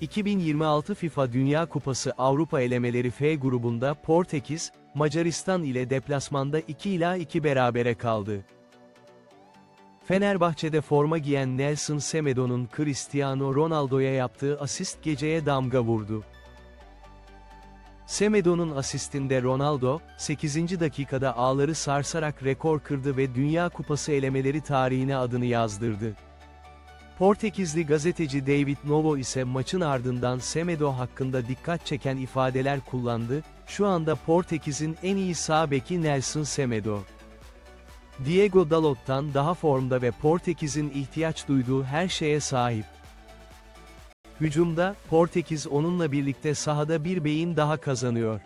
2026 FIFA Dünya Kupası Avrupa elemeleri F grubunda Portekiz, Macaristan ile deplasmanda 2 ila 2 berabere kaldı. Fenerbahçe'de forma giyen Nelson Semedo'nun Cristiano Ronaldo'ya yaptığı asist geceye damga vurdu. Semedo'nun asistinde Ronaldo, 8. dakikada ağları sarsarak rekor kırdı ve Dünya Kupası elemeleri tarihine adını yazdırdı. Portekizli gazeteci David Novo ise maçın ardından Semedo hakkında dikkat çeken ifadeler kullandı, şu anda Portekiz'in en iyi sağ beki Nelson Semedo. Diego Dalot'tan daha formda ve Portekiz'in ihtiyaç duyduğu her şeye sahip. Hücumda, Portekiz onunla birlikte sahada bir beyin daha kazanıyor.